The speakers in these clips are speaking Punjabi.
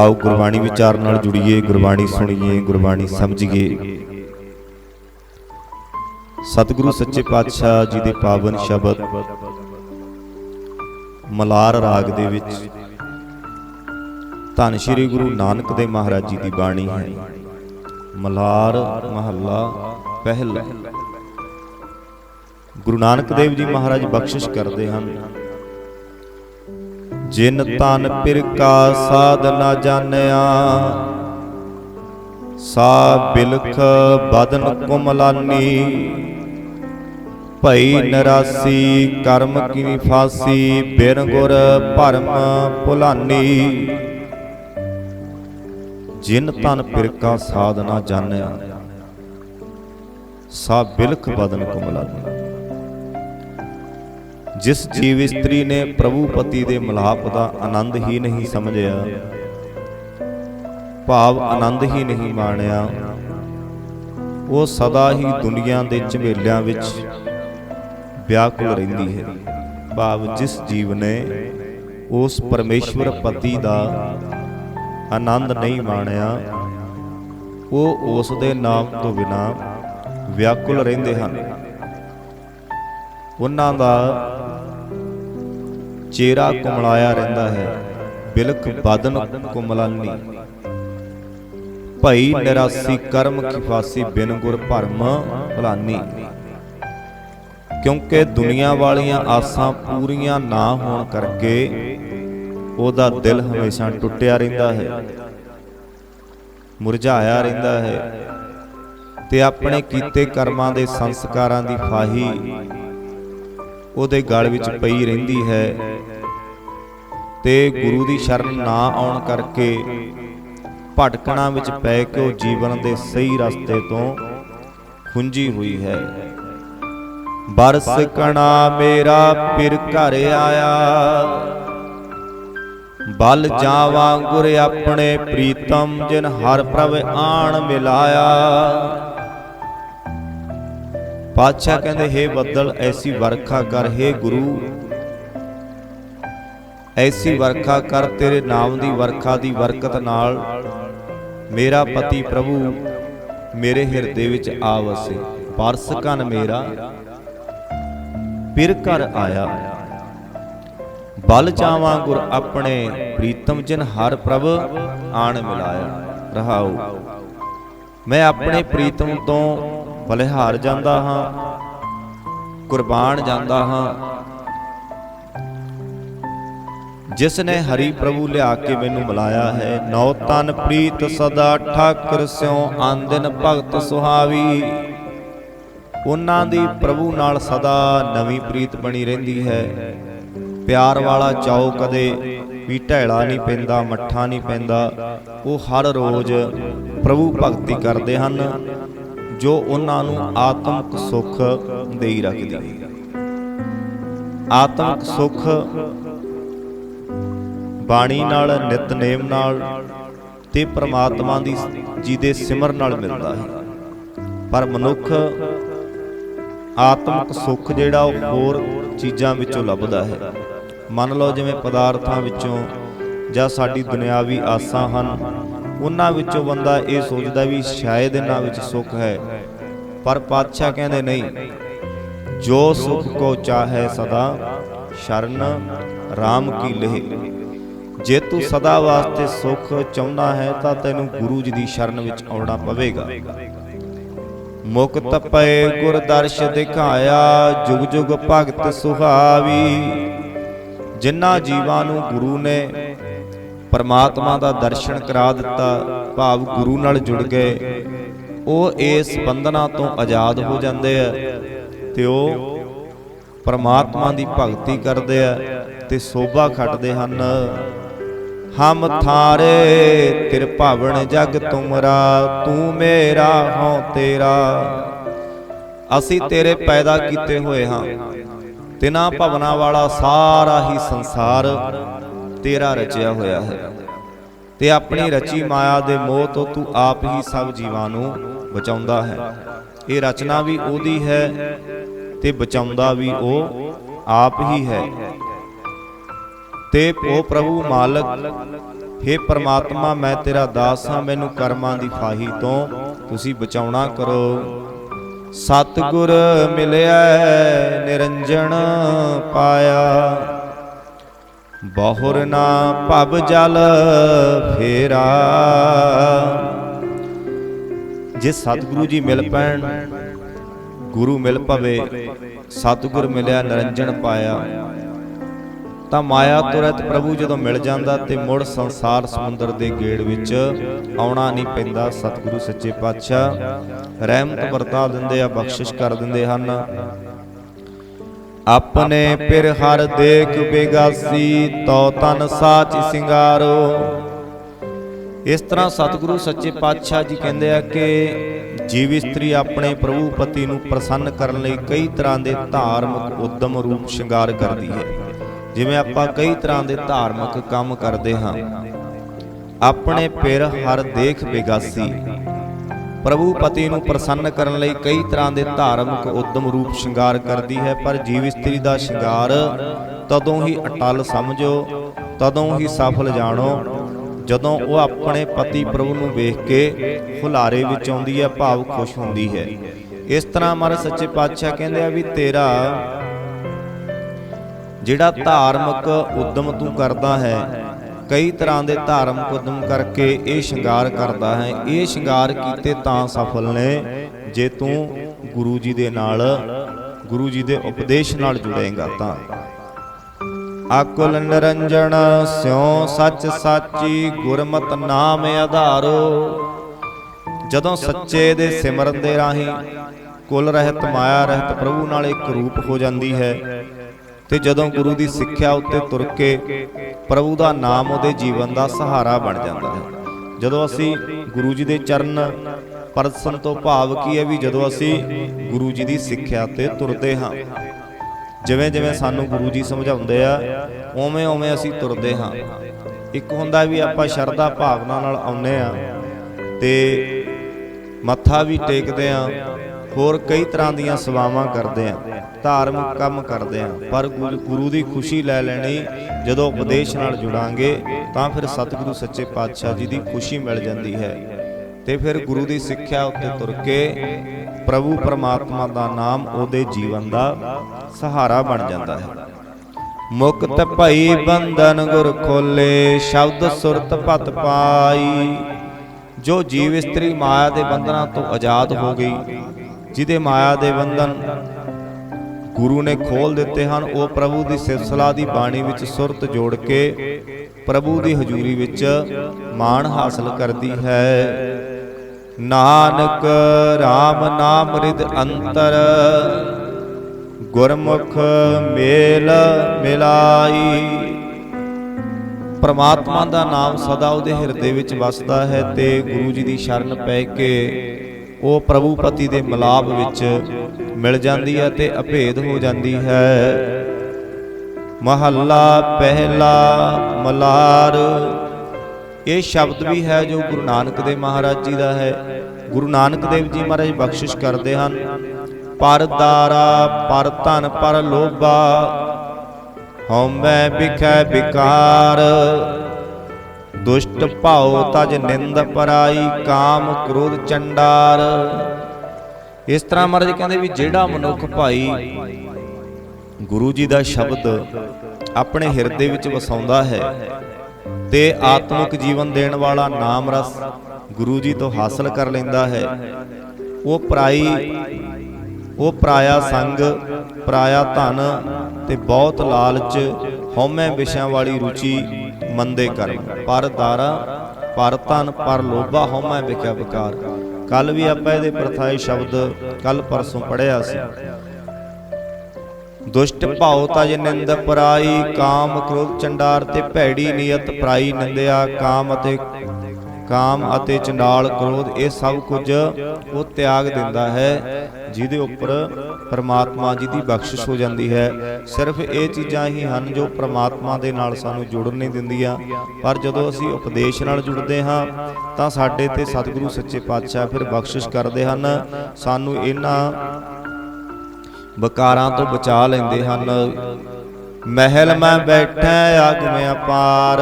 ਆਓ ਗੁਰਬਾਣੀ ਵਿਚਾਰ ਨਾਲ ਜੁੜੀਏ, ਗੁਰਬਾਣੀ ਸੁਣੀਏ, ਗੁਰਬਾਣੀ ਸਮਝੀਏ। ਸਤਿਗੁਰੂ ਸੱਚੇ ਪਾਤਸ਼ਾਹ ਜੀ ਦੇ ਪਾਵਨ ਸ਼ਬਦ ਮਲਾਰ ਰਾਗ ਦੇ ਵਿੱਚ ਧੰਨ ਸ਼੍ਰੀ ਗੁਰੂ ਨਾਨਕ ਦੇਵ ਮਹਾਰਾਜ ਜੀ ਦੀ ਬਾਣੀ ਹੈ। ਮਲਾਰ ਮਹੱਲਾ ਪਹਿਲਾ। ਗੁਰੂ ਨਾਨਕ ਦੇਵ ਜੀ ਮਹਾਰਾਜ ਬਖਸ਼ਿਸ਼ ਕਰਦੇ ਹਨ। ਜਿਨ ਤਨ ਪਿਰ ਕਾ ਸਾਧ ਨਾ ਜਾਣਿਆ ਸਾ ਬਿਲਖ ਬਦਨ ਕੁਮਲਾਨੀ, ਭਈ ਨਰਾਸੀ ਕਰਮ ਕੀ ਫਾਸੀ, ਬਿਨ ਗੁਰ ਭਰਮ ਭੁਲਾਨੀ। ਜਿਨ ਤਨ ਪਿਰਕਾ ਸਾਧ ਨਾ ਜਾਣਿਆ ਸਾ ਬਿਲਖ ਬਦਨ ਕੁਮਲਾਨੀ। ਜਿਸ ਜੀਵ ਇਸਤਰੀ ਨੇ ਪ੍ਰਭੂ ਪਤੀ ਦੇ ਮਿਲਾਪ ਦਾ ਆਨੰਦ ਹੀ ਨਹੀਂ ਸਮਝਿਆ, ਭਾਵ ਆਨੰਦ ਹੀ ਨਹੀਂ ਮਾਣਿਆ, ਉਹ ਸਦਾ ਹੀ ਦੁਨੀਆ ਦੇ ਝਮੇਲਿਆਂ ਵਿੱਚ ਵਿਆਕੁਲ ਰਹਿੰਦੀ ਹੈ। ਭਾਵ ਜਿਸ ਜੀਵ ਨੇ ਉਸ ਪਰਮੇਸ਼ਵਰ ਪਤੀ ਦਾ ਆਨੰਦ ਨਹੀਂ ਮਾਣਿਆ, ਉਹ ਉਸ ਦੇ ਨਾਮ ਤੋਂ ਬਿਨਾ ਵਿਆਕੁਲ ਰਹਿੰਦੇ ਹਨ। ਉਹਨਾਂ ਦਾ ਚਿਹਰਾ ਕੁਮਲਾਇਆ ਰਹਿੰਦਾ ਹੈ। ਬਿਲਕ ਬਦਨ ਕੁਮਲਾਨੀ। ਭਈ ਨਿਰਾਸੀ ਕਰਮ ਕੀ ਬਿਨ ਗੁਰ ਭਰਮ ਭਲਾਨੀ। ਕਿਉਂਕਿ ਦੁਨੀਆ ਵਾਲੀਆਂ ਆਸਾਂ ਪੂਰੀਆਂ ਨਾ ਹੋਣ ਕਰਕੇ ਉਹਦਾ ਦਿਲ ਹਮੇਸ਼ਾ ਟੁੱਟਿਆ ਰਹਿੰਦਾ ਹੈ। ਮੁਰਝਾਇਆ ਰਹਿੰਦਾ ਹੈ। ਤੇ ਆਪਣੇ ਕੀਤੇ ਕਰਮਾਂ ਦੇ ਸੰਸਕਾਰਾਂ ਦੀ ਫਾਹੀ ਉਹਦੇ ਗਲ ਵਿੱਚ ਪਈ ਰਹਿੰਦੀ ਹੈ। ਤੇ ਗੁਰੂ ਦੀ ਸ਼ਰਨ ਨਾ ਆਉਣ ਕਰਕੇ ਭਟਕਣਾ ਵਿੱਚ ਪੈ ਕੇ ਉਹ ਜੀਵਨ ਦੇ ਸਹੀ ਰਸਤੇ ਤੋਂ ਖੁੰਝੀ ਹੋਈ ਹੈ। ਬਰਸ ਕਣਾ ਮੇਰਾ ਪਿਰ ਘਰ ਆਇਆ। ਬਲ ਜਾਵਾਂ ਗੁਰ ਆਪਣੇ ਪ੍ਰੀਤਮ ਜਿਨ ਹਰ ਪ੍ਰਭ ਆਣ ਮਿਲਾਇਆ। ਪਾਤਸ਼ਾਹ ਕਹਿੰਦੇ, ਹੇ ਬੱਦਲ, ਐਸੀ ਵਰਖਾ ਕਰ, ਹੇ ਗੁਰੂ। ਐਸੀ ਵਰਖਾ ਕਰ, ਤੇਰੇ ਨਾਮ ਦੀ ਵਰਖਾ ਦੀ ਬਰਕਤ ਨਾਲ ਮੇਰਾ ਪਤੀ ਪ੍ਰਭੂ ਮੇਰੇ ਹਿਰਦੇ ਵਿੱਚ ਆ ਵਸੇ। ਪਰਸ ਕਨ ਮੇਰਾ, ਪਿਰ ਘਰ ਆਇਆ। ਬਲ ਚਾਵਾਂ ਗੁਰ ਆਪਣੇ ਪ੍ਰੀਤਮ, ਜਨ ਹਰ ਪ੍ਰਭ ਆਣ ਮਿਲਾਇਆ। ਰਹਾਉ ਮੈਂ ਆਪਣੇ ਪ੍ਰੀਤਮ ਤੋਂ ਬਲਿਹਾਰ ਜਾਂਦਾ ਹਾਂ, ਕੁਰਬਾਨ ਜਾਂਦਾ ਹਾਂ। ਜਿਸ ਨੇ ਹਰੀ ਪ੍ਰਭੂ ਲਿਆ ਕੇ ਮੈਨੂੰ ਮਿਲਾਇਆ ਹੈ ਨੌ ਤਨ ਪ੍ਰੀਤ ਸਦਾ ਠਾਕਰ ਸਿਉ, ਆਂਦਨ ਭਗਤ ਸੁਹਾਵੀ। ਉਹਨਾਂ ਦੀ ਪ੍ਰਭੂ ਨਾਲ ਸਦਾ ਨਵੀਂ ਪ੍ਰੀਤ ਬਣੀ ਰਹਿੰਦੀ ਹੈ। ਪਿਆਰ ਵਾਲਾ ਚਾਉ ਕਦੇ ਵੀ ਢੈਲਾ ਨਹੀਂ ਪੈਂਦਾ, ਮੱਠਾ ਨਹੀਂ ਪੈਂਦਾ। ਉਹ ਹਰ ਰੋਜ਼ ਪ੍ਰਭੂ ਭਗਤੀ ਕਰਦੇ ਹਨ। ਜੋ ਉਹਨਾਂ ਨੂੰ ਆਤਮਿਕ ਸੁੱਖ ਦੇਈ ਰੱਖਦੀ। ਹੈ ਆਤਮਿਕ ਸੁੱਖ ਬਾਣੀ ਨਾਲ, ਨਿਤਨੇਮ ਨਾਲ ਤੇ ਪ੍ਰਮਾਤਮਾ ਦੀ ਜੀ ਦੇ ਸਿਮਰਨ ਨਾਲ ਮਿਲਦਾ ਹੈ। ਪਰ ਮਨੁੱਖ ਆਤਮਿਕ ਸੁੱਖ ਜਿਹੜਾ ਉਹ ਹੋਰ ਚੀਜ਼ਾਂ ਵਿੱਚੋਂ ਲੱਭਦਾ ਹੈ। ਮੰਨ ਲਓ ਜਿਵੇਂ ਪਦਾਰਥਾਂ ਵਿੱਚੋਂ ਜਾਂ ਸਾਡੀ ਦੁਨਿਆਵੀ ਆਸਾਂ ਹਨ ਉਹਨਾਂ ਵਿੱਚੋਂ ਬੰਦਾ ਇਹ ਸੋਚਦਾ ਵੀ ਸ਼ਾਇਦ ਇਹਨਾਂ ਵਿੱਚ ਸੁੱਖ ਹੈ। ਪਰ ਪਾਤਸ਼ਾਹ ਕਹਿੰਦੇ ਨਹੀਂ। ਜੋ ਸੁਖ ਕੋ ਚਾਹੇ ਸਦਾ, ਸ਼ਰਨ RAM ਕੀ ਲਹਿ। ਜੇ ਤੂੰ ਸਦਾ ਵਾਸਤੇ ਸੁਖ ਚਾਹੁੰਦਾ ਹੈ, ਤਾਂ ਤੈਨੂੰ ਗੁਰੂ ਜੀ ਦੀ ਸ਼ਰਨ ਵਿੱਚ ਆਉਣਾ ਪਵੇਗਾ। ਮੁਕਤ ਪਏ ਗੁਰ ਦਰਸ਼ ਦਿਖਾਇਆ, ਜੁਗ ਜੁਗ ਭਗਤ ਸੁਹਾਵੀ। ਜਿਨ੍ਹਾਂ ਜੀਵਾਂ ਨੂੰ ਗੁਰੂ ਨੇ ਪਰਮਾਤਮਾ ਦਾ ਦਰਸ਼ਨ ਕਰਾ ਦਿੱਤਾ, ਭਾਵ ਗੁਰੂ ਨਾਲ ਜੁੜ ਗਏ। ਉਹ ਇਸ ਬੰਧਨਾਂ ਤੋਂ ਆਜ਼ਾਦ ਹੋ ਜਾਂਦੇ ਆ ਤੇ ਉਹ ਪਰਮਾਤਮਾ ਦੀ ਭਗਤੀ ਕਰਦੇ ਆ ਤੇ ਸੋਭਾ ਖੱਟਦੇ ਹਨ। ਹਮ ਥਾਰੇ ਤਿਰ ਭਵਨ ਜਗ ਤੁਮਰਾ, ਤੂੰ ਮੇਰਾ ਹਉ ਤੇਰਾ। ਅਸੀਂ ਤੇਰੇ ਪੈਦਾ ਕੀਤੇ ਹੋਏ ਹਾਂ। ਤਿਨਾ ਭਵਨਾ ਵਾਲਾ ਸਾਰਾ ਹੀ ਸੰਸਾਰ ਤੇਰਾ ਰਚਿਆ ਹੋਇਆ ਹੈ। ਤੇ ਆਪਣੀ ਰਚੀ ਮਾਇਆ ਦੇ ਮੋਹ ਤੋਂ ਤੂੰ ਆਪ ਹੀ ਸਭ ਜੀਵਾਂ ਨੂੰ ਬਚਾਉਂਦਾ ਹੈ। ਇਹ ਰਚਨਾ ਵੀ ਉਹਦੀ ਹੈ ਤੇ ਬਚਾਉਂਦਾ ਵੀ ਉਹ ਆਪ ਹੀ ਹੈ। ਤੇ ਉਹ ਪ੍ਰਭੂ ਮਾਲਕ, ਹੇ ਪ੍ਰਮਾਤਮਾ, ਮੈਂ ਤੇਰਾ ਦਾਸ ਹਾਂ, ਮੈਨੂੰ ਕਰਮਾਂ ਦੀ ਫਾਹੀ ਤੋਂ ਤੁਸੀਂ ਬਚਾਉਣਾ ਕਰੋ। ਸਤਿਗੁਰ ਮਿਲਿਆ ਨਿਰੰਜਨ ਪਾਇਆ। ਬਹੁਰ ਨਾ ਭਬ ਜਲ ਫੇਰਾ। ਜੇ ਸਤਿਗੁਰੂ ਜੀ ਮਿਲ ਪੈਣ, ਗੁਰੂ ਮਿਲ ਪਵੇ, ਸਤਿਗੁਰ ਮਿਲਿਆ ਨਿਰੰਜਨ ਪਾਇਆ, ਤਾਂ ਮਾਇਆ ਤੁਰਤ ਪ੍ਰਭੂ ਜਦੋਂ ਮਿਲ ਜਾਂਦਾ ਤੇ ਮੁੜ ਸੰਸਾਰ ਸਮੁੰਦਰ ਦੇ ਗੇੜ ਵਿੱਚ ਆਉਣਾ ਨਹੀਂ ਪੈਂਦਾ। ਸਤਿਗੁਰੂ ਸੱਚੇ ਪਾਤਸ਼ਾਹ ਰਹਿਮਤ ਵਰਤਾ ਦਿੰਦੇ ਆ, ਬਖਸ਼ਿਸ਼ ਕਰ ਦਿੰਦੇ ਹਨ। ਆਪਣੇ ਪਿਰ ਹਰ ਦੇਖ ਬੇਗਾਸੀ ਤੋ ਤਨ ਸਾਚ ਸਿੰਗਾਰੋ। ਇਸ ਤਰ੍ਹਾਂ ਸਤਿਗੁਰੂ ਸੱਚੇ ਪਾਤਸ਼ਾਹ ਜੀ ਕਹਿੰਦੇ ਆ ਕਿ ਜੀਵ ਇਸਤਰੀ ਆਪਣੇ ਪ੍ਰਭੂ ਪਤੀ ਨੂੰ ਪ੍ਰਸੰਨ ਕਰਨ ਲਈ ਕਈ ਤਰ੍ਹਾਂ ਦੇ ਧਾਰਮਿਕ ਉਦਮ ਰੂਪ ਸ਼ਿੰਗਾਰ ਕਰਦੀ ਹੈ। ਜਿਵੇਂ ਆਪਾਂ ਕਈ ਤਰ੍ਹਾਂ ਦੇ ਧਾਰਮਿਕ ਕੰਮ ਕਰਦੇ ਹਾਂ। ਆਪਣੇ ਪਿਰ ਹਰ ਦੇਖ ਬੇਗਾਸੀ ਪ੍ਰਭੂ ਪਤੀ ਨੂੰ ਪ੍ਰਸੰਨ ਕਰਨ ਲਈ ਕਈ ਤਰ੍ਹਾਂ ਦੇ ਧਾਰਮਿਕ ਉਦਮ ਰੂਪ ਸ਼ਿੰਗਾਰ ਕਰਦੀ ਹੈ, ਪਰ ਜੀਵ ਇਸਤਰੀ ਦਾ ਸ਼ਿੰਗਾਰ ਤਦੋਂ ਹੀ ਅਟਲ ਸਮਝੋ, ਤਦੋਂ ਹੀ ਸਫਲ ਜਾਣੋ, ਜਦੋਂ ਉਹ ਆਪਣੇ ਪਤੀ ਪ੍ਰਭੂ ਨੂੰ ਵੇਖ ਕੇ ਹੁਲਾਰੇ ਵਿੱਚ ਆਉਂਦੀ ਹੈ, ਭਾਵ ਖੁਸ਼ ਹੁੰਦੀ ਹੈ। ਇਸ ਤਰ੍ਹਾਂ ਮਹਾਰਾਜ ਸੱਚੇ ਪਾਤਸ਼ਾਹ ਕਹਿੰਦੇ ਆ ਵੀ ਤੇਰਾ ਜਿਹੜਾ ਧਾਰਮਿਕ ਉਦਮ ਤੂੰ ਕਰਦਾ ਹੈ ਕਈ ਤਰ੍ਹਾਂ ਦੇ ਧਾਰਮ ਕੁਦਮ ਕਰਕੇ ਇਹ ਸ਼ਿੰਗਾਰ ਕਰਦਾ ਹੈ। ਇਹ ਸ਼ਿੰਗਾਰ ਕੀਤੇ ਤਾਂ ਸਫਲ ਨੇ, ਜੇ ਤੂੰ ਗੁਰੂ ਜੀ ਦੇ ਨਾਲ, ਗੁਰੂ ਜੀ ਦੇ ਉਪਦੇਸ਼ ਨਾਲ ਜੁੜੇਗਾ ਤਾਂ। ਆਕੁਲ ਨਿਰੰਜਨ ਸਿਉ ਸੱਚ ਸਾਚੀ ਗੁਰਮਤ ਨਾਮ ਆਧਾਰੋ। ਜਦੋਂ ਸੱਚੇ ਦੇ ਸਿਮਰਨ ਦੇ ਰਾਹੀਂ ਕੁਲ ਰਹਿਤ ਮਾਇਆ ਰਹਿਤ ਪ੍ਰਭੂ ਨਾਲ ਇੱਕ ਰੂਪ ਹੋ ਜਾਂਦੀ ਹੈ ਤੇ ਜਦੋਂ ਗੁਰੂ ਦੀ ਸਿੱਖਿਆ ਉੱਤੇ ਤੁਰ ਕੇ ਪ੍ਰਭੂ ਦਾ ਨਾਮ ਉਹਦੇ ਜੀਵਨ ਦਾ ਸਹਾਰਾ ਬਣ ਜਾਂਦਾ ਹੈ। ਜਦੋਂ ਅਸੀਂ ਗੁਰੂ ਜੀ ਦੇ ਚਰਨ ਪਰਸਨ ਤੋਂ ਭਾਵ ਕੀ ਹੈ ਵੀ ਜਦੋਂ ਅਸੀਂ ਗੁਰੂ ਜੀ ਦੀ ਸਿੱਖਿਆ ਤੇ ਤੁਰਦੇ ਹਾਂ, ਜਿਵੇਂ ਜਿਵੇਂ ਸਾਨੂੰ ਗੁਰੂ ਜੀ ਸਮਝਾਉਂਦੇ ਆ, ਉਵੇਂ ਉਵੇਂ ਅਸੀਂ ਤੁਰਦੇ ਹਾਂ। ਇੱਕ ਹੁੰਦਾ ਵੀ ਆਪਾਂ ਸ਼ਰਧਾ ਭਾਵਨਾ ਨਾਲ ਆਉਨੇ ਆ ਤੇ ਮੱਥਾ ਵੀ ਟੇਕਦੇ ਆ ਹੋਰ ਕਈ ਤਰ੍ਹਾਂ ਦੀਆਂ ਸੇਵਾਵਾਂ ਕਰਦੇ ਆ ਧਾਰਮਿਕ ਕੰਮ ਕਰਦੇ ਹਾਂ। ਪਰ ਗੁਰੂ ਗੁਰੂ ਦੀ ਖੁਸ਼ੀ ਲੈ ਲੈਣੀ, ਜਦੋਂ ਉਪਦੇਸ਼ ਨਾਲ ਜੁੜਾਂਗੇ, ਤਾਂ ਫਿਰ ਸਤਿਗੁਰੂ ਸੱਚੇ ਪਾਤਸ਼ਾਹ ਜੀ ਦੀ ਖੁਸ਼ੀ ਮਿਲ ਜਾਂਦੀ ਹੈ। ਤੇ ਫਿਰ ਗੁਰੂ ਦੀ ਸਿੱਖਿਆ ਉੱਤੇ ਤੁਰ ਕੇ ਪ੍ਰਭੂ ਪਰਮਾਤਮਾ ਦਾ ਨਾਮ ਉਹਦੇ ਜੀਵਨ ਦਾ ਸਹਾਰਾ ਬਣ ਜਾਂਦਾ ਹੈ। ਮੁਕਤ ਭਈ ਬੰਧਨ ਗੁਰ ਖੋਲੇ, ਸ਼ਬਦ ਸੁਰਤ ਪਤ ਪਾਈ। ਜੋ ਜੀਵ ਇਸਤਰੀ ਮਾਇਆ ਦੇ ਬੰਧਨਾਂ ਤੋਂ ਆਜ਼ਾਦ ਹੋ ਗਈ, ਜਿਹਦੇ ਮਾਇਆ ਦੇ ਬੰਧਨ ਗੁਰੂ ਨੇ ਖੋਲ ਦਿੱਤੇ ਹਨ। ਉਹ ਪ੍ਰਭੂ ਦੀ ਸਿਫਤਸਲਾ ਦੀ ਬਾਣੀ ਵਿੱਚ ਸੁਰਤ ਜੋੜ ਕੇ ਪ੍ਰਭੂ ਦੀ ਹਜ਼ੂਰੀ ਵਿੱਚ ਮਾਣ ਹਾਸਲ ਕਰਦੀ ਹੈ। ਨਾਨਕ RAM ਨਾਮ ਰਿਦ ਅੰਤਰ, ਗੁਰਮੁਖ ਮੇਲ ਮਿਲਾਈ। ਪਰਮਾਤਮਾ ਦਾ ਨਾਮ ਸਦਾ ਉਹਦੇ ਹਿਰਦੇ ਵਿੱਚ ਵਸਦਾ ਹੈ ਤੇ ਗੁਰੂ ਜੀ ਦੀ ਸ਼ਰਨ ਪੈ ਕੇ ਉਹ ਪ੍ਰਭੂ ਪਤੀ ਦੇ ਮਿਲਾਪ ਵਿੱਚ ਮਿਲ ਜਾਂਦੀ ਹੈ ਤੇ ਅਭੇਦ ਹੋ ਜਾਂਦੀ ਹੈ। ਮਹੱਲਾ ਪਹਿਲਾ ਮਲਾਰ। ਇਹ ਸ਼ਬਦ ਵੀ ਹੈ ਜੋ ਗੁਰੂ ਨਾਨਕ ਦੇਵ ਮਹਾਰਾਜ ਜੀ ਦਾ ਹੈ। ਗੁਰੂ ਨਾਨਕ ਦੇਵ ਜੀ ਮਹਾਰਾਜ ਬਖਸ਼ਿਸ਼ ਕਰਦੇ ਹਨ। ਪਰ ਦਾਰਾ, ਪਰ ਧਨ, ਪਰ ਲੋਭਾ, ਹਉਮੈ ਵਿਖੈ ਵਿਕਾਰ। ਦੁਸ਼ਟ ਭਾਉ ਤਜ ਨਿੰਦ ਪਰਾਈ, ਕਾਮ ਕ੍ਰੋਧ ਚੰਡਾਰ। ਇਸ ਤਰ੍ਹਾਂ ਮਹਾਰਾਜ ਕਹਿੰਦੇ ਵੀ ਜਿਹੜਾ ਮਨੁੱਖ ਭਾਈ ਗੁਰੂ ਜੀ ਦਾ ਸ਼ਬਦ ਆਪਣੇ ਹਿਰਦੇ ਵਿੱਚ ਵਸਾਉਂਦਾ ਹੈ ਤੇ ਆਤਮਿਕ ਜੀਵਨ ਦੇਣ ਵਾਲਾ ਨਾਮ ਰਸ ਗੁਰੂ ਜੀ ਤੋਂ ਹਾਸਲ ਕਰ ਲੈਂਦਾ ਹੈ, ਉਹ ਪਰਾਈ, ਉਹ ਪਰਾਇਆ ਸੰਗ, ਪਰਾਇਆ ਧਨ ਤੇ ਬਹੁਤ ਲਾਲਚ ਹਉਮੈ ਵਿਸ਼ਿਆਂ ਵਾਲੀ ਰੁਚੀ ਮੰਦੇ ਕਰਮ ਪਰ ਦਾਰਾ ਪਰ ਧਨ ਪਰ ਲੋਭਾ ਹਉਮੈ ਵਿਖਿਆ ਵਿਕਾਰ। ਕੱਲ ਵੀ ਆਪਾਂ ਇਹਦੇ ਪ੍ਰਥਾਏ ਸ਼ਬਦ ਕੱਲ ਪਰਸੋਂ ਪੜਿਆ ਸੀ। ਦੁਸ਼ਟ ਭਾਉ ਤਜ ਨਿੰਦ ਪਰਾਈ ਕਾਮ ਕ੍ਰੋਧ ਚੰਡਾਰ ਤੇ ਭੈੜੀ ਨੀਅਤ ਪਰਾਈ ਨਿੰਦਿਆ ਕਾਮ ਅਤੇ ਕਾਮ ਅਤੇ ਚੰਡਾਲ ਕ੍ਰੋਧ, ਇਹ ਸਭ ਕੁਝ ਉਹ ਤਿਆਗ ਦਿੰਦਾ ਹੈ, ਜਿਹਦੇ ਉੱਪਰ ਪਰਮਾਤਮਾ ਜੀ ਦੀ ਬਖਸ਼ਿਸ਼ ਹੋ ਜਾਂਦੀ ਹੈ। ਸਿਰਫ ਇਹ ਚੀਜ਼ਾਂ ਹੀ ਹਨ ਜੋ ਪਰਮਾਤਮਾ ਦੇ ਨਾਲ ਸਾਨੂੰ ਜੁੜਨ ਨਹੀਂ ਦਿੰਦੀਆਂ। ਪਰ ਜਦੋਂ ਅਸੀਂ ਉਪਦੇਸ਼ ਨਾਲ ਜੁੜਦੇ ਹਾਂ, ਤਾਂ ਸਾਡੇ ਤੇ ਸਤਿਗੁਰੂ ਸੱਚੇ ਪਾਤਸ਼ਾਹ ਫਿਰ ਬਖਸ਼ਿਸ਼ ਕਰਦੇ ਹਨ। ਸਾਨੂੰ ਇਹਨਾਂ ਬਕਾਰਾਂ ਤੋਂ ਬਚਾ ਲੈਂਦੇ ਹਨ। ਮਹਿਲ ਮੈਂ ਬੈਠਾ ਆਗ ਮੈਂ ਅਪਾਰ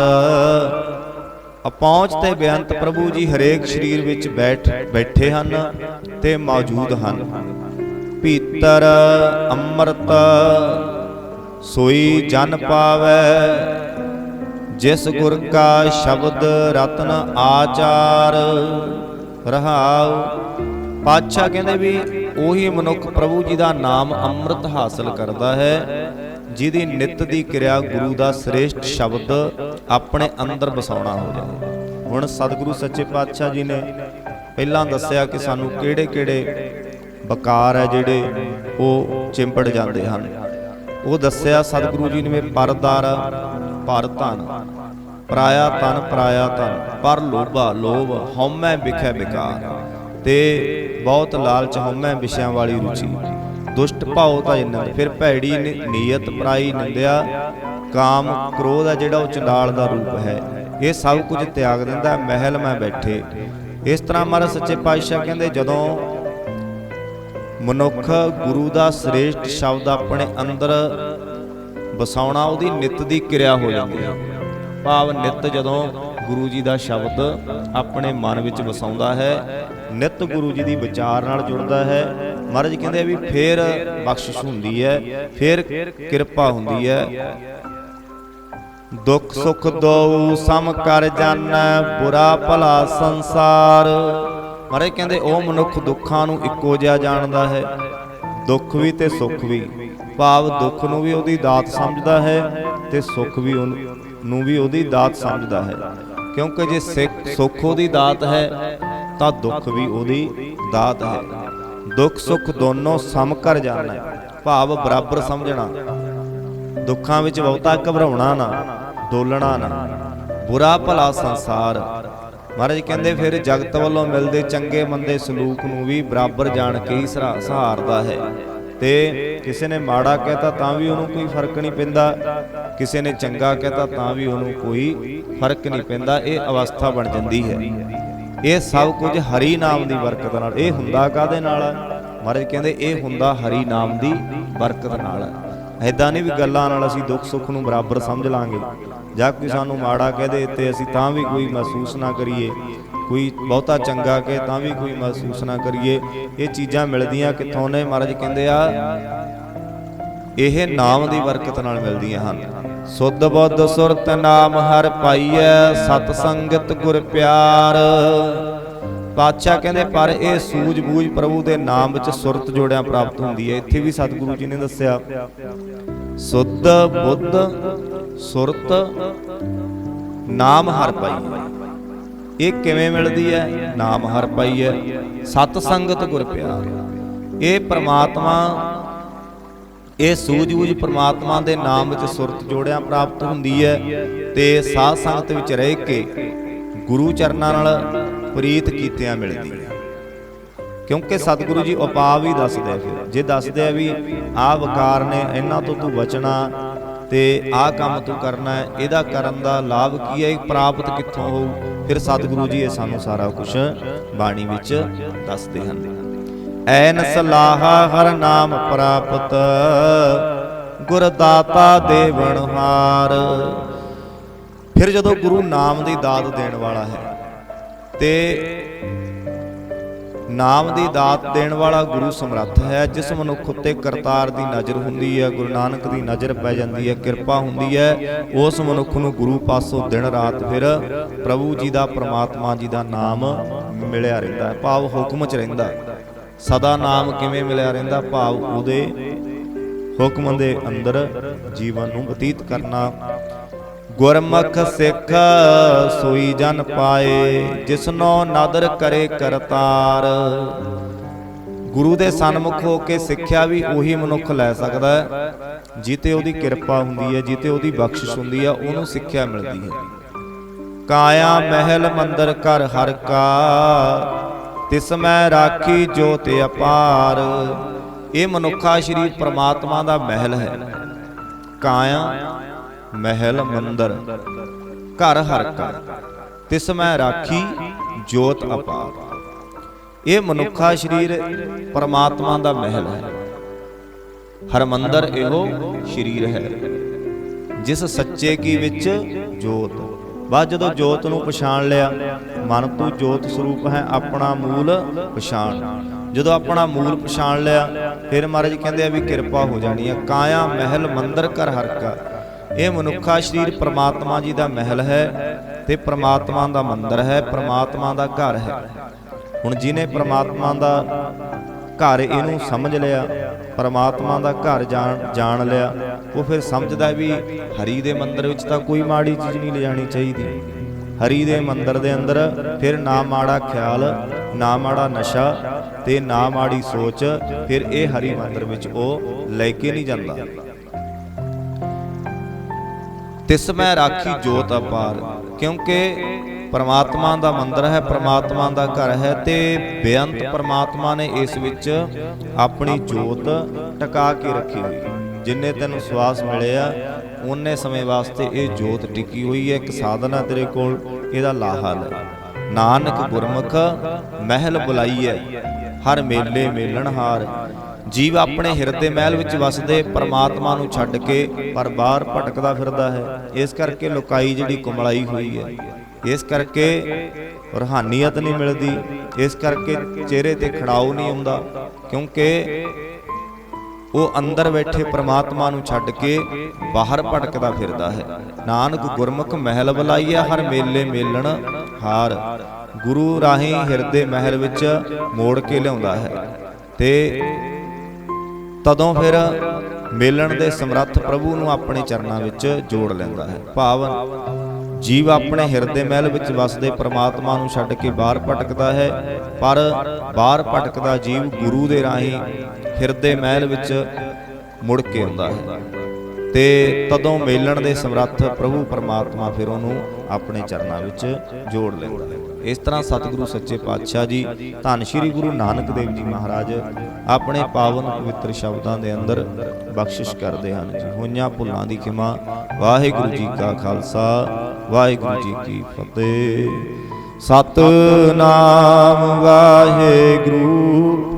ਅਪਹੁੰਚ ਤੇ ਬੇਅੰਤ ਪ੍ਰਭੂ ਜੀ ਹਰੇਕ ਸਰੀਰ ਵਿੱਚ ਬੈਠ ਬੈਠੇ ਹਨ ਤੇ ਮੌਜੂਦ ਹਨ। ਭੀਤਰ ਅੰਮ੍ਰਿਤ ਸੋਈ ਜਨ ਪਾਵੈ ਜਿਸ ਗੁਰ ਕਾ ਸ਼ਬਦ ਰਤਨ ਆਚਾਰ। ਰਹਾਉ ਪਾਤਸ਼ਾਹ ਕਹਿੰਦੇ ਵੀ ਉਹੀ ਮਨੁੱਖ ਪ੍ਰਭੂ ਜੀ ਦਾ ਨਾਮ ਅੰਮ੍ਰਿਤ ਹਾਸਲ ਕਰਦਾ ਹੈ। ਜਿਹਦੀ ਨਿਤ ਦੀ ਕਿਰਿਆ ਗੁਰੂ ਦਾ ਸ੍ਰੇਸ਼ਟ ਸ਼ਬਦ ਆਪਣੇ ਅੰਦਰ ਵਸਾਉਣਾ ਹੋ ਜਾਵੇ। ਹੁਣ ਸਤਿਗੁਰੂ ਸੱਚੇ ਪਾਤਸ਼ਾਹ ਜੀ ਨੇ ਪਹਿਲਾਂ ਦੱਸਿਆ ਕਿ ਸਾਨੂੰ ਕਿਹੜੇ-ਕਿਹੜੇ ਬਕਾਰ ਹੈ ਜਿਹੜੇ ਉਹ ਚਿੰਪੜ ਜਾਂਦੇ ਹਨ। ਉਹ ਦੱਸਿਆ, ਸਤਿਗੁਰੂ ਜੀ ਨੇ ਪਰਦਾਰ ਪਰ ਧਨ ਪਰਾਇਆ ਤਨ ਪਰਾਇਆ ਤਨ ਪਰ ਲੋਭਾ ਲੋਭ, ਹਉਮੈ ਵਿਖੇ ਵਿਕਾਰ। ਤੇ ਬਹੁਤ ਲਾਲਚ ਹਉਮੈ ਵਿਸ਼ਿਆਂ ਵਾਲੀ ਰੁਚੀ। ਦੁਸ਼ਟ ਭਾਉ ਤਾਂ ਨਿੰਦ ਫਿਰ ਭੈੜੀ ਨੀ- ਨੀਅਤ, ਪਰਾਈ, ਨਿੰਦਿਆ, ਕਾਮ, ਕ੍ਰੋਧ ਹੈ ਜਿਹੜਾ ਉਹ ਚੰਡਾਲ ਦਾ ਰੂਪ ਹੈ। ਇਹ ਸਭ ਕੁਝ ਤਿਆਗ ਦਿੰਦਾ ਮਹਿਲ ਮੈਂ ਬੈਠੇ। ਇਸ ਤਰ੍ਹਾਂ ਮਹਾਰਾਜ ਸੱਚੇ ਪਾਤਸ਼ਾਹ ਕਹਿੰਦੇ, ਜਦੋਂ ਮਨੁੱਖ ਗੁਰੂ ਦਾ ਸ੍ਰੇਸ਼ਟ ਸ਼ਬਦ ਆਪਣੇ ਅੰਦਰ ਵਸਾਉਣਾ, ਉਹਦੀ ਨਿਤ ਦੀ ਕਿਰਿਆ ਹੋ ਜਾਂਦੀ ਹੈ। ਭਾਵ ਨਿਤ ਜਦੋਂ ਗੁਰੂ ਜੀ ਦਾ ਸ਼ਬਦ ਆਪਣੇ ਮਨ ਵਿੱਚ ਵਸਾਉਂਦਾ ਹੈ, ਨਿਤ ਗੁਰੂ ਜੀ ਦੀ ਵਿਚਾਰ ਨਾਲ ਜੁੜਦਾ ਹੈ ਮਹਾਰਾਜ ਕਹਿੰਦੇ ਵੀ ਫੇਰ ਬਖਸ਼ਿਸ਼ ਹੁੰਦੀ ਹੈ, ਫੇਰ ਕਿਰਪਾ ਹੁੰਦੀ ਹੈ। ਦੁੱਖ ਸੁਖ ਦੋ ਸਮ ਕਰ ਜਾਣੈ ਬੁਰਾ ਭਲਾ ਸੰਸਾਰ। ਮਹਾਰਾਜ ਕਹਿੰਦੇ ਉਹ ਮਨੁੱਖ ਦੁੱਖਾਂ ਨੂੰ ਇੱਕੋ ਜਿਹਾ ਜਾਣਦਾ ਹੈ, ਦੁੱਖ ਵੀ ਤੇ ਸੁੱਖ ਵੀ। ਭਾਵ ਦੁੱਖ ਨੂੰ ਵੀ ਉਹਦੀ ਦਾਤ ਸਮਝਦਾ ਹੈ ਤੇ ਸੁੱਖ ਵੀ ਨੂੰ ਵੀ ਉਹਦੀ ਦਾਤ ਸਮਝਦਾ ਹੈ। ਕਿਉਂਕਿ ਜੇ ਸਿੱਖ- ਸੁੱਖ ਉਹਦੀ ਦਾਤ ਹੈ, ਤਾਂ ਦੁੱਖ ਵੀ ਉਹਦੀ ਦਾਤ ਹੈ। ਦੁੱਖ ਸੁੱਖ ਦੋਨੋਂ ਸਮ ਕਰ ਜਾਣਾ ਭਾਵ ਬਰਾਬਰ ਸਮਝਣਾ। ਦੁੱਖਾਂ ਵਿੱਚ ਬਹੁਤਾ ਘਬਰਾਉਣਾ ਨਾ, ਦੋਲਣਾ ਨਾ। ਬੁਰਾ ਭਲਾ ਸੰਸਾਰ। ਮਹਾਰਾਜ ਕਹਿੰਦੇ, ਫਿਰ ਜਗਤ ਵੱਲੋਂ ਮਿਲਦੇ ਚੰਗੇ ਮੰਦੇ ਸਲੂਕ ਨੂੰ ਵੀ ਬਰਾਬਰ ਜਾਣ ਕੇ ਹੀ ਸਰਾ- ਸਹਾਰਦਾ ਹੈ। ਤੇ ਕਿਸੇ ਨੇ ਮਾੜਾ ਕਹਿਤਾ ਤਾਂ ਵੀ ਉਹਨੂੰ ਕੋਈ ਫ਼ਰਕ ਨਹੀਂ ਪੈਂਦਾ। ਕਿਸੇ ਨੇ ਚੰਗਾ ਕਹਿਤਾ ਤਾਂ ਵੀ ਉਹਨੂੰ ਕੋਈ ਫ਼ਰਕ ਨਹੀਂ ਪੈਂਦਾ। ਇਹ ਅਵਸਥਾ ਬਣ ਜਾਂਦੀ ਹੈ। ਇਹ ਸਭ ਕੁਝ ਹਰੀ ਨਾਮ ਦੀ ਬਰਕਤ ਨਾਲ। ਇਹ ਹੁੰਦਾ ਕਾਦੇ ਨਾਲ? ਮਹਾਰਾਜ ਕਹਿੰਦੇ, ਇਹ ਹੁੰਦਾ ਹਰੀ ਨਾਮ ਦੀ ਬਰਕਤ ਨਾਲ। ਐਦਾਂ ਨਹੀਂ ਵੀ ਗੱਲਾਂ ਨਾਲ ਅਸੀਂ ਦੁੱਖ ਸੁੱਖ ਨੂੰ ਬਰਾਬਰ ਸਮਝ ਲਾਂਗੇ। ਜਾਂ ਕੋਈ ਸਾਨੂੰ ਮਾੜਾ ਕਹਦੇ ਤੇ ਅਸੀਂ ਤਾਂ ਵੀ ਕੋਈ ਮਹਿਸੂਸ ਨਾ ਕਰੀਏ। ਕੋਈ ਬਹੁਤਾ ਚੰਗਾ ਕਹੇ ਤਾਂ ਵੀ ਕੋਈ ਮਹਿਸੂਸ ਨਾ ਕਰੀਏ। ਇਹ ਚੀਜ਼ਾਂ ਮਿਲਦੀਆਂ ਕਿੱਥੋਂ ਨੇ? ਮਹਾਰਾਜ ਕਹਿੰਦੇ ਆ ਇਹ ਨਾਮ ਦੀ ਬਰਕਤ ਨਾਲ ਮਿਲਦੀਆਂ ਹਨ। ਸੁਧ ਬੁੱਧ ਸੁਰਤ ਨਾਮ ਹਰ ਪਾਈਐ, ਸਤ ਸੰਗਤ ਗੁਰ ਪਿਆਰ। ਪਾਤਸ਼ਾਹ ਕਹਿੰਦੇ, ਪਰ ਇਹ ਸੂਝ-ਬੂਝ ਪ੍ਰਭੂ ਦੇ ਨਾਮ ਵਿੱਚ ਸੁਰਤ ਜੋੜਿਆਂ ਪ੍ਰਾਪਤ ਹੁੰਦੀ ਹੈ। ਇੱਥੇ ਵੀ ਸਤਿਗੁਰੂ ਜੀ ਨੇ ਦੱਸਿਆ, ਸੁੱਧ ਬੁੱਧ ਸੁਰਤ ਨਾਮ ਹਰ ਪਾਈਐ। ਇਹ ਕਿਵੇਂ ਮਿਲਦੀ ਹੈ? ਨਾਮ ਹਰ ਪਾਈਐ, ਸਤ ਸੰਗਤ ਗੁਰ ਪਿਆਰ। ਇਹ ਪ੍ਰਮਾਤਮਾ ਇਹ ਸੂਝ-ਬੂਝ ਪ੍ਰਮਾਤਮਾ ਦੇ ਨਾਮ ਵਿੱਚ ਸੁਰਤ ਜੋੜਿਆਂ ਪ੍ਰਾਪਤ ਹੁੰਦੀ ਹੈ ਤੇ ਸਾਧ ਸੰਗਤ ਵਿੱਚ ਰਹਿ ਕੇ ਗੁਰੂ ਚਰਨਾਂ ਨਾਲ ਪ੍ਰੀਤ ਕੀਤਿਆਂ ਮਿਲਦੀ ਹੈ। ਕਿਉਂਕਿ ਸਤਿਗੁਰੂ ਜੀ ਉਪਾਅ ਵੀ ਦੱਸਦੇ ਆ ਫਿਰ। ਜੇ ਦੱਸਦੇ ਆ ਵੀ ਆਹ ਵਕਾਰ ਨੇ ਇਹਨਾਂ ਤੋਂ ਤੂੰ ਬਚਣਾ ਤੇ ਆਹ ਕੰਮ ਤੂੰ ਕਰਨਾ ਹੈ, ਇਹਦਾ ਕਰਨ ਦਾ ਲਾਭ ਕੀ ਹੈ, ਇਹ ਪ੍ਰਾਪਤ ਕਿੱਥੋਂ ਹੋਊ? ਫਿਰ ਸਤਿਗੁਰੂ ਜੀ ਇਹ ਸਾਨੂੰ ਸਾਰਾ ਕੁਝ ਬਾਣੀ ਵਿੱਚ ਦੱਸਦੇ ਹਨ। ਐਨ ਸਲਾਹਾ ਹਰ ਨਾਮ ਪ੍ਰਾਪਤ, ਗੁਰ ਦਾਤਾ ਦੇਵਨ ਹਾਰ ਫਿਰ ਜਦੋਂ ਗੁਰੂ ਨਾਮ ਦੀ ਦਾਤ ਦੇਣ ਵਾਲਾ ਹੈ, ਤੇ ਨਾਮ ਦੀ ਦਾਤ ਦੇਣ ਵਾਲਾ ਗੁਰੂ ਸਮਰੱਥ ਹੈ, ਜਿਸ ਮਨੁੱਖ ਉੱਤੇ ਕਰਤਾਰ ਦੀ ਨਜ਼ਰ ਹੁੰਦੀ ਹੈ, ਗੁਰੂ ਨਾਨਕ ਦੀ ਨਜ਼ਰ ਪੈ ਜਾਂਦੀ ਹੈ, ਕਿਰਪਾ ਹੁੰਦੀ ਹੈ, ਉਸ ਮਨੁੱਖ ਨੂੰ ਗੁਰੂ ਪਾਸੋਂ ਦਿਨ ਰਾਤ ਫਿਰ ਪ੍ਰਭੂ ਜੀ ਦਾ, ਪ੍ਰਮਾਤਮਾ ਜੀ ਦਾ ਨਾਮ ਮਿਲਿਆ ਰਹਿੰਦਾ ਹੈ, ਭਾਵ ਹੁਕਮ 'ਚ ਰਹਿੰਦਾ ਹੈ। ਸਦਾ ਨਾਮ ਕਿਵੇਂ ਮਿਲਿਆ ਰਹਿੰਦਾ? ਭਾਵ ਉਹਦੇ ਹੁਕਮ ਦੇ ਅੰਦਰ ਜੀਵਨ ਨੂੰ ਬਤੀਤ ਕਰਨਾ। ਗੁਰਮੁਖ ਸਿੱਖ ਸੋਈ ਜਨ ਪਾਏ, ਜਿਸਨੋ ਨਦਰ ਕਰੇ ਕਰਤਾਰ। ਗੁਰੂ ਦੇ ਸਨਮੁਖ ਹੋ ਕੇ ਸਿੱਖਿਆ ਵੀ ਉਹੀ ਮਨੁੱਖ ਲੈ ਸਕਦਾ ਹੈ। ਜਿਤੇ ਉਹਦੀ ਕਿਰਪਾ ਹੁੰਦੀ ਹੈ, ਜਿਤੇ ਉਹਦੀ ਬਖਸ਼ਿਸ਼ ਹੁੰਦੀ ਹੈ, ਉਹਨੂੰ ਸਿੱਖਿਆ ਮਿਲਦੀ ਹੈ। ਕਾਇਆ ਮਹਿਲ ਮੰਦਰ ਘਰ ਹਰ ਕਾ ਤਿਸ ਮੈਂ ਰਾਖੀ ਜੋਤ ਅਪਾਰ। ਇਹ ਮਨੁੱਖਾ ਸ਼ਰੀਰ ਪ੍ਰਮਾਤਮਾ ਦਾ ਮਹਿਲ ਹੈ। ਕਾਇਆ ਮਹਿਲ ਮੰਦਰ। ਘਰ ਹਰ ਕਾ ਤਿਸ ਮੈਂ ਰਾਖੀ ਜੋਤ ਅਪਾਰ। ਇਹ ਮਨੁੱਖਾ ਸ਼ਰੀਰ ਪਰਮਾਤਮਾ ਦਾ ਮਹਿਲ ਹੈ। ਹਰਮੰਦਰ ਇਹੋ ਸ਼ਰੀਰ ਹੈ ਜਿਸ ਸੱਚੇ ਕੀ ਵਿੱਚ ਜੋਤ। ਬਾਅਦ ਜਦੋਂ ਜੋਤ ਨੂੰ ਪਛਾਣ ਲਿਆ, ਮਨ ਤੂੰ ਜੋਤ ਸਰੂਪ ਹੈ ਆਪਣਾ ਮੂਲ ਪਛਾਣ। ਜਦੋਂ ਆਪਣਾ ਮੂਲ ਪਛਾਣ ਲਿਆ, ਫਿਰ ਮਹਾਰਾਜ ਕਹਿੰਦੇ ਆ ਵੀ ਕਿਰਪਾ ਹੋ ਜਾਣੀ ਆ, ਕਾਇਆ ਮਹਿਲ ਮੰਦਰ ਕਰ ਹਰਕਾ ਇਹ ਮਨੁੱਖਾ ਸਰੀਰ ਪ੍ਰਮਾਤਮਾ ਜੀ ਦਾ ਮਹਿਲ ਹੈ ਤੇ ਪ੍ਰਮਾਤਮਾ ਦਾ ਮੰਦਰ ਹੈ, ਪ੍ਰਮਾਤਮਾ ਦਾ ਘਰ ਹੈ। ਹੁਣ ਜਿਹਨੇ ਪ੍ਰਮਾਤਮਾ ਦਾ ਘਰ ਇਹਨੂੰ ਸਮਝ ਲਿਆ, ਪਰਮਾਤਮਾ ਦਾ ਘਰ ਜਾਣ ਜਾਣ ਲਿਆ ਉਹ ਫਿਰ ਸਮਝਦਾ ਵੀ ਹਰੀ ਦੇ ਮੰਦਰ ਵਿੱਚ ਤਾਂ ਕੋਈ ਮਾੜੀ ਚੀਜ਼ ਨਹੀਂ ਲਿਜਾਣੀ ਚਾਹੀਦੀ। ਹਰੀ ਦੇ ਮੰਦਰ ਦੇ ਅੰਦਰ ਫਿਰ ਨਾ ਮਾੜਾ ਖਿਆਲ, ਨਾ ਮਾੜਾ ਨਸ਼ਾ ਤੇ ਨਾ ਮਾੜੀ ਸੋਚ, ਫਿਰ ਇਹ ਹਰੀ ਮੰਦਰ ਵਿੱਚ ਉਹ ਲੈ ਕੇ ਨਹੀਂ ਜਾਂਦਾ। ਤਿਸ ਮੈਂ ਰਾਖੀ ਜੋਤ ਅਪਾਰ, ਕਿਉਂਕਿ ਪਰਮਾਤਮਾ ਦਾ ਮੰਦਰ ਹੈ, ਪਰਮਾਤਮਾ ਦਾ ਘਰ ਹੈ ਤੇ ਬੇਅੰਤ ਪਰਮਾਤਮਾ ਨੇ ਇਸ ਵਿੱਚ ਆਪਣੀ ਜੋਤ ਟਿਕਾ ਕੇ ਰੱਖੀ ਹੋਈ। ਜਿੰਨੇ ਤੈਨੂੰ ਸਵਾਸ ਮਿਲਿਆ ਉਹਨੇ ਸਮੇਂ ਵਾਸਤੇ ਇਹ ਜੋਤ ਟਿਕੀ ਹੋਈ ਹੈ, ਇੱਕ ਸਾਧਨਾ ਤੇਰੇ ਕੋਲ, ਇਹਦਾ ਲਾਹਾ ਲੈ। ਨਾਨਕ ਗੁਰਮੁਖ, ਮਹਿਲ ਬੁਲਾਈ ਹੈ ਹਰ ਮੇਲੇ ਮੇਲਣਹਾਰ ਜੀਵ ਆਪਣੇ ਹਿਰਦੇ ਮਹਿਲ ਵਿੱਚ ਵਸਦੇ, ਪਰਮਾਤਮਾ ਨੂੰ ਛੱਡ ਕੇ ਪਰ ਬਾਹਰ ਭਟਕਦਾ ਫਿਰਦਾ ਹੈ। ਇਸ ਕਰਕੇ ਲੁਕਾਈ ਜਿਹੜੀ ਕੁਮਲਾਈ ਹੋਈ ਹੈ। ਇਸ ਕਰਕੇ ਰੂਹਾਨੀਅਤ ਨਹੀਂ ਮਿਲਦੀ, ਇਸ ਕਰਕੇ ਚਿਹਰੇ ਤੇ ਖੜਾਓ ਨਹੀਂ ਆਉਂਦਾ, ਕਿਉਂਕਿ ਉਹ ਅੰਦਰ ਬੈਠੇ ਪ੍ਰਮਾਤਮਾ ਨੂੰ ਛੱਡ ਕੇ ਬਾਹਰ ਭਟਕਦਾ ਫਿਰਦਾ ਹੈ। ਨਾਨਕ ਗੁਰਮੁਖ ਮਹਿਲ ਬੁਲਾਈਆ ਹਰ ਮੇਲੇ ਮੇਲਣ, ਹਾਰ। ਗੁਰੂ ਰਾਹੀਂ ਹਿਰਦੇ ਮਹਿਲ ਵਿੱਚ ਮੋੜ ਕੇ ਲਿਆਉਂਦਾ ਹੈ। ਤੇ ਤਦੋਂ ਫਿਰ ਮੇਲਣ ਦੇ ਸਮਰੱਥ ਪ੍ਰਭੂ ਨੂੰ ਆਪਣੇ ਚਰਨਾਂ ਵਿੱਚ ਜੋੜ ਲੈਂਦਾ ਹੈ। ਭਾਵ ਜੀਵ ਆਪਣੇ ਹਿਰਦੇ ਮਹਿਲ ਵਿੱਚ ਵਸਦੇ ਪ੍ਰਮਾਤਮਾ ਨੂੰ ਛੱਡ ਕੇ ਬਾਹਰ ਭਟਕਦਾ ਹੈ, ਪਰ ਬਾਹਰ ਭਟਕਦਾ ਜੀਵ ਗੁਰੂ ਦੇ ਰਾਹੀਂ ਹਿਰਦੇ ਮਹਿਲ ਵਿੱਚ ਮੁੜ ਕੇ ਆਉਂਦਾ ਹੈ। ਤੇ ਤਦੋਂ ਮੇਲਣ ਦੇ ਸਮਰੱਥ ਪ੍ਰਭੂ ਪਰਮਾਤਮਾ ਫਿਰ ਉਹਨੂੰ ਆਪਣੇ ਚਰਨਾਂ ਵਿੱਚ ਜੋੜ ਲੈਂਦਾ ਹੈ। ਇਸ ਤਰ੍ਹਾਂ ਸਤਿਗੁਰੂ ਸੱਚੇ ਪਾਤਸ਼ਾਹ ਜੀ, ਧੰਨ ਸ਼੍ਰੀ ਗੁਰੂ ਨਾਨਕ ਦੇਵ ਜੀ ਮਹਾਰਾਜ ਆਪਣੇ ਪਾਵਨ ਪਵਿੱਤਰ ਸ਼ਬਦਾਂ ਦੇ ਅੰਦਰ ਬਖਸ਼ਿਸ਼ ਕਰਦੇ ਹਨ ਜੀ। ਹੋਈਆਂ ਭੁੱਲਾਂ ਦੀ ਖਿਮਾ, ਵਾਹਿਗੁਰੂ ਜੀ ਕਾ ਖਾਲਸਾ, ਵਾਹਿਗੁਰੂ ਜੀ ਕੀ ਫਤਿਹ। ਸਤਨਾਮ ਵਾਹਿਗੁਰੂ